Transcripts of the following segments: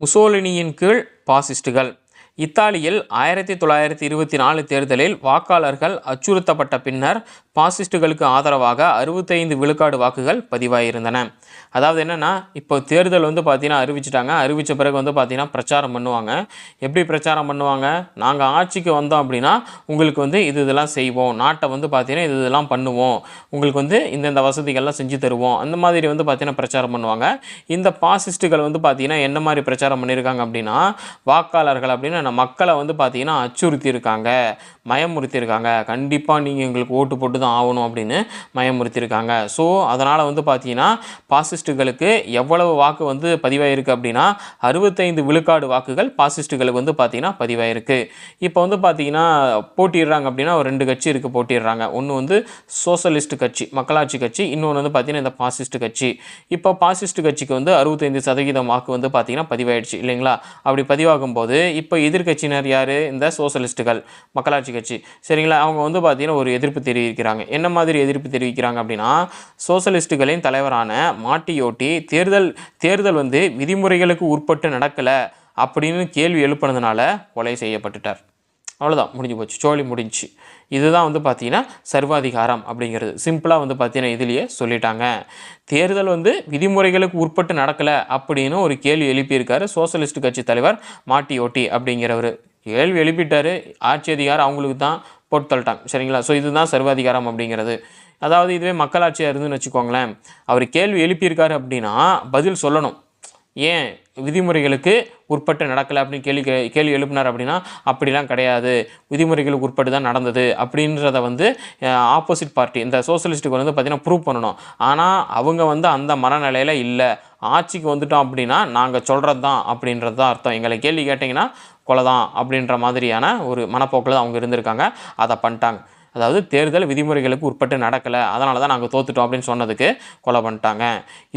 முசோலினியின் கீழ் பாசிஸ்டுகள். இத்தாலியில் ஆயிரத்தி தொள்ளாயிரத்தி இருபத்தி நாலு தேர்தலில் வாக்காளர்கள் அச்சுறுத்தப்பட்ட பின்னர் பாசிஸ்டுகளுக்கு ஆதரவாக அறுபத்தைந்து விழுக்காடு வாக்குகள் பதிவாகியிருந்தன அதாவது என்னென்னா இப்போ தேர்தல் வந்து பார்த்தீங்கன்னா அறிவிச்சிட்டாங்க. அறிவித்த பிறகு வந்து பார்த்தீங்கன்னா பிரச்சாரம் பண்ணுவாங்க. எப்படி பிரச்சாரம் பண்ணுவாங்க? நாங்கள் ஆட்சிக்கு வந்தோம் அப்படின்னா உங்களுக்கு வந்து இது இதெல்லாம் செய்வோம். நாட்டை வந்து பார்த்தீங்கன்னா இது இதெல்லாம் பண்ணுவோம். உங்களுக்கு வந்து இந்தந்த வசதிகள்லாம் செஞ்சு தருவோம். அந்த மாதிரி வந்து பார்த்தீங்கன்னா பிரச்சாரம் பண்ணுவாங்க. இந்த பாசிஸ்ட்டுகள் வந்து பார்த்தீங்கன்னா என்ன மாதிரி பிரச்சாரம் பண்ணியிருக்காங்க அப்படின்னா வாக்காளர்கள் அப்படின்னு நம்ம மக்களை வந்து பார்த்தீங்கன்னா அச்சுறுத்தியிருக்காங்க மயமுறுத்தியிருக்காங்க. கண்டிப்பாக நீங்கள் எங்களுக்கு ஓட்டு போட்டு தான் ஆகணும் அப்படின்னு மயமுறுத்தியிருக்காங்க. ஸோ அதனால் வந்து பார்த்தீங்கன்னா பாசிஸ்ட்டுகளுக்கு எவ்வளவு வாக்கு வந்து பதிவாயிருக்கு அப்படின்னா அறுபத்தைந்து விழுக்காடு வாக்குகள் பாசிஸ்ட்டுகளுக்கு வந்து பார்த்தீங்கன்னா பதிவாயிருக்கு. இப்போ வந்து பார்த்தீங்கன்னா போட்டிடுறாங்க அப்படின்னா ஒரு ரெண்டு கட்சி இருக்குது போட்டிடுறாங்க ஒன்று வந்து சோசலிஸ்ட் கட்சி மக்களாட்சி கட்சி இன்னொன்று வந்து பார்த்தீங்கன்னா இந்த பாசிஸ்ட் கட்சி. இப்போ பாசிஸ்ட் கட்சிக்கு வந்து அறுபத்தைந்து சதவீதம் வாக்கு வந்து பார்த்தீங்கன்னா பதிவாயிடுச்சு இல்லைங்களா? அப்படி பதிவாகும் போது இப்போ எதிர்க்கட்சியினர் யார்? இந்த சோசலிஸ்ட்டுகள் மக்களாட்சி கட்சி. சரிங்களா? அவங்க வந்து பார்த்தீங்கன்னா ஒரு எதிர்ப்பு தெரிவிக்கிறாங்க. என்ன மாதிரி எதிர்ப்பு தெரிவிக்கிறாங்க அப்படின்னா சோசலிஸ்ட்டுகளின் தலைவரான மாட்டியோட்டி தேர்தல் தேர்தல் வந்து விதிமுறைகளுக்கு உட்பட்டு நடக்கலை அப்படின்னு கேள்வி எழுப்பினதுனால கொலை செய்யப்பட்டுட்டார். அவ்வளோதான் முடிஞ்சு போச்சு. சோழி முடிஞ்சுச்சு இதுதான் வந்து பார்த்திங்கன்னா சர்வாதிகாரம் அப்படிங்கிறது. சிம்பிளாக வந்து பார்த்தீங்கன்னா இதுலேயே சொல்லிட்டாங்க. தேர்தல் வந்து விதிமுறைகளுக்கு உட்பட்டு நடக்கலை அப்படின்னு ஒரு கேள்வி எழுப்பியிருக்காரு சோசலிஸ்ட் கட்சி தலைவர் மாட்டியோட்டி அப்படிங்கிறவர். கேள்வி எழுப்பிட்டார். ஆட்சி அதிகாரம் அவங்களுக்கு தான் போட்டு தள்ளிட்டாங்க சரிங்களா? ஸோ இதுதான் சர்வாதிகாரம் அப்படிங்கிறது. அதாவது இதுவே மக்களாட்சியாக இருந்துன்னு வச்சுக்கோங்களேன். அவர் கேள்வி எழுப்பியிருக்காரு அப்படின்னா பதில் சொல்லணும். ஏன் விதிமுறைகளுக்கு உட்பட்டு நடக்கலை அப்படின்னு கேள்வி கே- கேள்வி எழுப்பினார் அப்படின்னா அப்படிலாம் கிடையாது. விதிமுறைகளுக்கு உட்பட்டு தான் நடந்தது அப்படின்றத வந்து ஆப்போசிட் பார்ட்டி இந்த சோசியலிஸ்ட்டுக்கு வந்து பார்த்தீங்கன்னா ப்ரூவ் பண்ணணும். ஆனால் அவங்க வந்து அந்த மனநிலையில் இல்லை. ஆட்சிக்கு வந்துட்டோம் அப்படின்னா நாங்கள் சொல்கிறது தான் அப்படின்றது தான் அர்த்தம். எங்களை கேள்வி கேட்டிங்கன்னா கொலை தான் அப்படின்ற மாதிரியான ஒரு மனப்போக்கில் தான் அவங்க இருந்திருக்காங்க. அதை பண்ணிட்டாங்க. அதாவது தேர்தல் விதிமுறைகளுக்கு உட்பட்டு நடக்கலை அதனால தான் நாங்கள் தோத்துட்டோம் அப்படின்னு சொன்னதுக்கு கொலை பண்ணிட்டாங்க.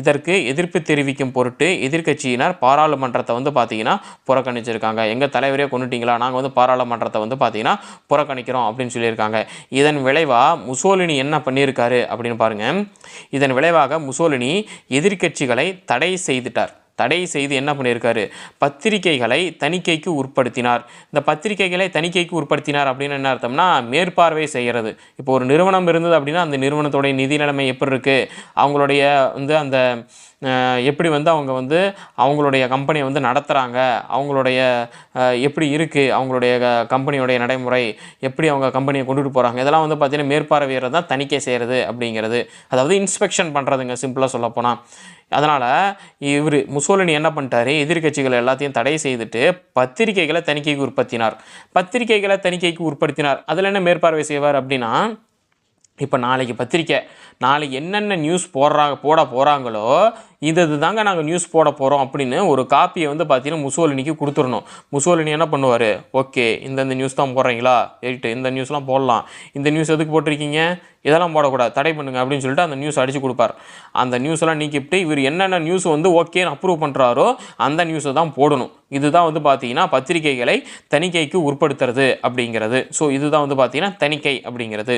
இதற்கு எதிர்ப்பு தெரிவிக்கும் பொருட்டு எதிர்க்கட்சியினர் பாராளுமன்றத்தை வந்து பார்த்தீங்கன்னா புறக்கணிச்சிருக்காங்க. எங்கள் தலைவரே கொண்டுட்டீங்களா நாங்கள் வந்து பாராளுமன்றத்தை வந்து பார்த்தீங்கன்னா புறக்கணிக்கிறோம் அப்படின்னு சொல்லியிருக்காங்க. இதன் விளைவாக முசோலினி என்ன பண்ணியிருக்காரு அப்படின்னு பாருங்கள் இதன் விளைவாக முசோலினி எதிர்க்கட்சிகளை தடை செய்துட்டார். தடை செய்து என்ன பண்ணியிருக்காரு? பத்திரிகைகளை தணிக்கைக்கு உட்படுத்தினார். இந்த பத்திரிகைகளை தணிக்கைக்கு உட்படுத்தினார் அப்படின்னு என்ன அர்த்தம்னா மேற்பார்வை செய்கிறது. இப்போ ஒரு நிறுவனம் இருந்தது அப்படின்னா அந்த நிறுவனத்துடைய நிதி நிலைமை எப்படி இருக்குது அவங்களுடைய வந்து அந்த எப்படி வந்து அவங்க வந்து அவங்களுடைய கம்பெனியை வந்து நடத்துகிறாங்க அவங்களுடைய எப்படி இருக்குது அவங்களுடைய க- கம்பெனியோடைய நடைமுறை எப்படி அவங்க கம்பெனியை கொண்டுட்டு போகிறாங்க இதெல்லாம் வந்து பார்த்திங்கன்னா மேற்பார்வையிறது தான் தணிக்கை செய்கிறது அப்படிங்கிறது. அதாவது இன்ஸ்பெக்ஷன் பண்ணுறதுங்க சிம்பிளாக சொல்லப்போனால் அதனால் இவர் முசோலினி என்ன பண்ணிட்டாரு எதிர்க்கட்சிகள் எல்லாத்தையும் தடை செய்துட்டு பத்திரிகைகளை தணிக்கைக்கு உற்பத்தினார் பத்திரிகைகளை தணிக்கைக்கு உட்படுத்தினார். அதில் என்ன மேற்பார்வை செய்வார் அப்படின்னா இப்போ நாளைக்கு பத்திரிக்கை நாளைக்கு என்னென்ன நியூஸ் போடுறாங்க போட போகிறாங்களோ இது இதுதாங்க நாங்கள் நியூஸ் போட போகிறோம் அப்படின்னு ஒரு காப்பியை வந்து பார்த்தீங்கன்னா முசோலினிக்கு கொடுத்துடணும். முசோலினி என்ன பண்ணுவார்? ஓகே இந்தந்த நியூஸ் தான் போடுறீங்களா? எரிட்டு இந்த நியூஸ்லாம் போடலாம். இந்த நியூஸ் எதுக்கு போட்டிருக்கீங்க? இதெல்லாம் போடக்கூடாது தடை பண்ணுங்க அப்படின்னு சொல்லிட்டு அந்த நியூஸ் அடித்து கொடுப்பார். அந்த நியூஸ்லாம் நீக்கிவிட்டு இவர் என்னென்ன நியூஸ் வந்து ஓகேன்னு அப்ரூவ் பண்ணுறாரோ அந்த நியூஸை தான் போடணும். இதுதான் வந்து பார்த்தீங்கன்னா பத்திரிகைகளை தணிக்கைக்கு உட்படுத்துறது அப்படிங்கிறது. ஸோ இதுதான் வந்து பார்த்தீங்கன்னா தணிக்கை அப்படிங்கிறது.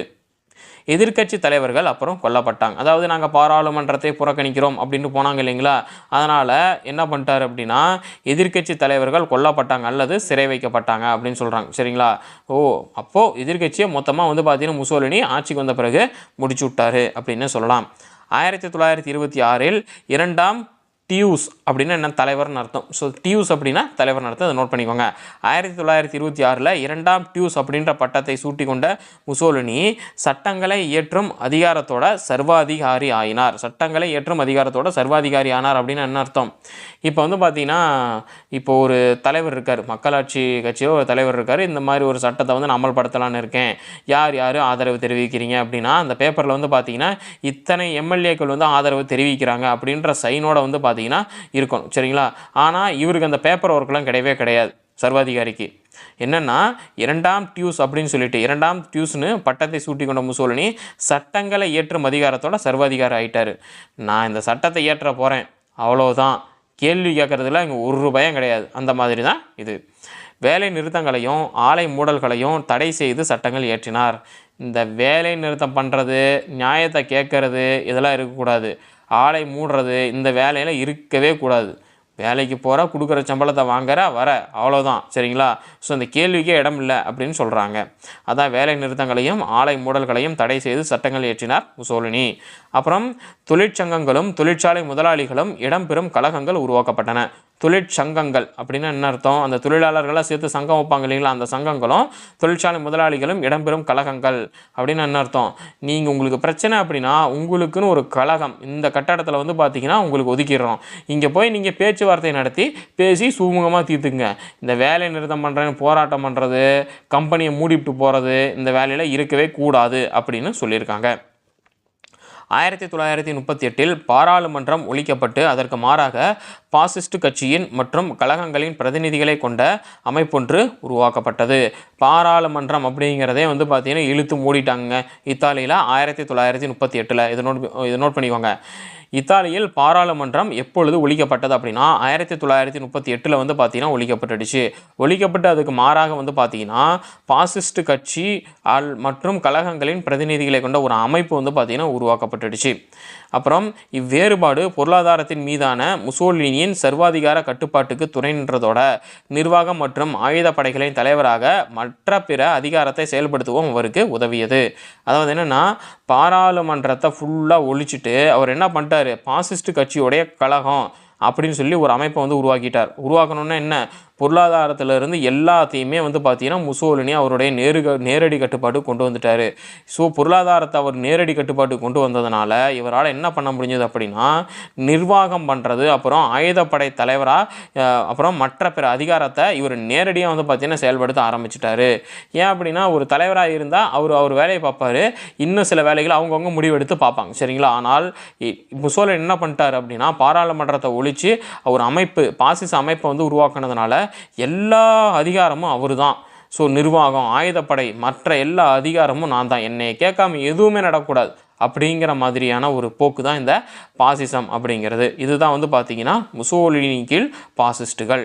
எதிர்க்கட்சி தலைவர்கள் அப்புறம் கொல்லப்பட்டாங்க. அதாவது நாங்கள் பாராளுமன்றத்தை புறக்கணிக்கிறோம் அப்படின்னு போனாங்க இல்லைங்களா? அதனால் என்ன பண்ணிட்டார் அப்படின்னா எதிர்க்கட்சி தலைவர்கள் கொல்லப்பட்டாங்க அல்லது சிறை வைக்கப்பட்டாங்க அப்படின்னு சொல்கிறாங்க சரிங்களா? ஓ அப்போது எதிர்க்கட்சியை மொத்தமாக வந்து பார்த்தீங்கன்னா முசோலினி ஆட்சிக்கு வந்த பிறகு முடிச்சு விட்டாரு அப்படின்னு சொல்லலாம். ஆயிரத்தி தொள்ளாயிரத்தி இருபத்தி ஆறில் இரண்டாம் டியூஸ் அப்படின்னா என்ன? தலைவர்னு அர்த்தம். ஸோ டியூஸ் அப்படின்னா தலைவர்னு அர்த்தம். அதை நோட் பண்ணிக்கோங்க. ஆயிரத்தி தொள்ளாயிரத்தி இருபத்தி ஆறில் இரண்டாம் டியூஸ் அப்படின்ற பட்டத்தை சூட்டி கொண்ட முசோலினி சட்டங்களை இயற்றும் அதிகாரத்தோட சர்வாதிகாரி ஆயினார். சட்டங்களை இயற்றும் அதிகாரத்தோட சர்வாதிகாரி ஆனார் அப்படின்னு என்ன அர்த்தம்? இப்போ வந்து பார்த்தீங்கன்னா இப்போ ஒரு தலைவர் இருக்கார். மக்களாட்சி கட்சியோ ஒரு தலைவர் இருக்கார். இந்த மாதிரி ஒரு சட்டத்தை வந்து நான் அமல்படுத்தலான்னு இருக்கேன். யார் யார் ஆதரவு தெரிவிக்கிறீங்க அப்படின்னா அந்த பேப்பரில் வந்து பார்த்தீங்கன்னா இத்தனை எம்எல்ஏக்கள் வந்து ஆதரவு தெரிவிக்கிறாங்க அப்படின்ற சைனோட வந்து பார்த்தீங்கன்னா இருக்கணும் சரிங்களா? ஆனால் இவருக்கு அந்த பேப்பர் ஒர்க்லாம் கிடையவே கிடையாது சர்வாதிகாரிக்கு. என்னென்னா இரண்டாம் டியூஸ் அப்படின்னு சொல்லிட்டு இரண்டாம் டியூஸ்னு பட்டத்தை சூட்டி கொண்ட முசோலினி சட்டங்களை ஏற்றும் அதிகாரத்தோட சர்வாதிகாரி ஆகிட்டார் நான் இந்த சட்டத்தை ஏற்ற போகிறேன் அவ்வளோதான் கேள்வி கேட்குறதுல இங்கே ஒரு ரூபாயும் கிடையாது. அந்த மாதிரி தான் இது. வேலை நிறுத்தங்களையும் ஆலை மூடல்களையும் தடை செய்து சட்டங்கள் இயற்றினார். இந்த வேலை நிறுத்தம் பண்ணுறது நியாயத்தை கேட்கறது இதெல்லாம் இருக்கக்கூடாது. ஆலை மூடுறது இந்த வேலையில் இருக்கவே கூடாது. வேலைக்கு போகிற கொடுக்குற சம்பளத்தை வாங்குற வர. அவ்வளோதான் சரிங்களா? ஸோ அந்த கேள்விக்கே இடம் இல்லை அப்படின்னு சொல்கிறாங்க அதான் வேலை நிறுத்தங்களையும் ஆலை மூடல்களையும் தடை செய்து சட்டங்கள் இயற்றினார் முசோலினி. அப்புறம் தொழிற்சங்கங்களும் தொழிற்சாலை முதலாளிகளும் இடம்பெறும் கழகங்கள் உருவாக்கப்பட்டன. தொழிற்சங்கங்கள் அப்படின்னா என்ன அர்த்தம்? அந்த தொழிலாளர்களாக சேர்த்து சங்கம் வைப்பாங்க இல்லைங்களா? அந்த சங்கங்களும் தொழிற்சாலை முதலாளிகளும் இடம்பெறும் கழகங்கள் அப்படின்னு என்ன அர்த்தம்? நீங்கள் உங்களுக்கு பிரச்சனை அப்படின்னா உங்களுக்குன்னு ஒரு கழகம் இந்த கட்டடத்தில் வந்து பார்த்தீங்கன்னா உங்களுக்கு ஒதுக்கிடுறோம். இங்கே போய் நீங்கள் பேச்சுவார்த்தை நடத்தி பேசி சுமூகமாக தீர்த்துங்க இந்த வேலை நிறுத்தம் பண்ணுறேன்னு போராட்டம் பண்ணுறது கம்பெனியை மூடிவிட்டு போகிறது இந்த வேலையில் இருக்கவே கூடாது அப்படின்னு சொல்லியிருக்காங்க. ஆயிரத்தி தொள்ளாயிரத்தி முப்பத்தி எட்டில் பாராளுமன்றம் ஒழிக்கப்பட்டு அதற்கு மாறாக பாசிஸ்ட் கட்சியின் மற்றும் கழகங்களின் பிரதிநிதிகளை கொண்ட அமைப்பொன்று உருவாக்கப்பட்டது. பாராளுமன்றம் அப்படிங்கிறதே வந்து பார்த்திங்கன்னா இழுத்து மூடிட்டாங்க. இத்தாலியில் ஆயிரத்தி தொள்ளாயிரத்தி முப்பத்தி எட்டில். இதை நோட் இதை நோட் பண்ணிக்கோங்க. இத்தாலியில் பாராளுமன்றம் எப்பொழுது ஒழிக்கப்பட்டது அப்படின்னா ஆயிரத்தி தொள்ளாயிரத்தி முப்பத்தி எட்டில் வந்து பார்த்தீங்கன்னா ஒழிக்கப்பட்டுடுச்சு. ஒழிக்கப்பட்டு அதுக்கு மாறாக வந்து பார்த்தீங்கன்னா பாசிஸ்ட் கட்சி ஆல் மற்றும் கழகங்களின் பிரதிநிதிகளை கொண்ட ஒரு அமைப்பு வந்து பார்த்தீங்கன்னா உருவாக்கப்பட்டுடுச்சு. அப்புறம் இவ்வேறுபாடு பொருளாதாரத்தின் மீதான முசோலினியின் சர்வாதிகார கட்டுப்பாட்டுக்கு துணை நின்றதோட நிர்வாகம் மற்றும் ஆயுதப்படைகளின் தலைவராக மற்ற பிற அதிகாரத்தை செயல்படுத்தவும் அவருக்கு உதவியது. அதாவது என்னென்னா பாராளுமன்றத்தை ஃபுல்லாக ஒழிச்சிட்டு அவர் என்ன பண்ணிட்டாரு? பாசிஸ்ட் கட்சியோடைய கழகம் அப்படின்னு சொல்லி ஒரு அமைப்பை வந்து உருவாக்கிட்டார். உருவாக்கணுன்னா என்ன? பொருளாதாரத்திலிருந்து எல்லாத்தையுமே வந்து பார்த்தீங்கன்னா முசோலினி அவருடைய நேரு நேரடி கட்டுப்பாடு கொண்டு வந்துட்டார். ஸோ பொருளாதாரத்தை அவர் நேரடி கட்டுப்பாட்டு கொண்டு வந்ததுனால இவரால் என்ன பண்ண முடிஞ்சது அப்படின்னா நிர்வாகம் பண்ணுறது அப்புறம் ஆயுதப்படை தலைவராக அப்புறம் மற்ற பிற அதிகாரத்தை இவர் நேரடியாக வந்து பார்த்தீங்கன்னா செயல்படுத்த ஆரம்பிச்சிட்டாரு. ஏன் அப்படின்னா ஒரு தலைவராக இருந்தால் அவர் அவர் வேலையை பார்ப்பாரு. இன்னும் சில வேலைகளை அவங்கவுங்க முடிவெடுத்து பார்ப்பாங்க. சரிங்களா? ஆனால் இ- என்ன பண்ணிட்டார் அப்படின்னா பாராளுமன்றத்தை ஒழித்து அவர் அமைப்பு பாசிச அமைப்பை வந்து உருவாக்குனதுனால எல்லா அதிகாரமும் அவர் தான் ஸோ நிர்வாகம் ஆயுதப்படை மற்ற எல்லா அதிகாரமும் நான் தான் என்னை கேட்காம எதுவுமே நடக்கூடாது அப்படிங்கிற மாதிரியான ஒரு போக்கு தான் இந்த பாசிசம் அப்படிங்கிறது. இதுதான் வந்து பார்த்தீங்கன்னா முசோலினி கீழ் பாசிஸ்ட்டுகள்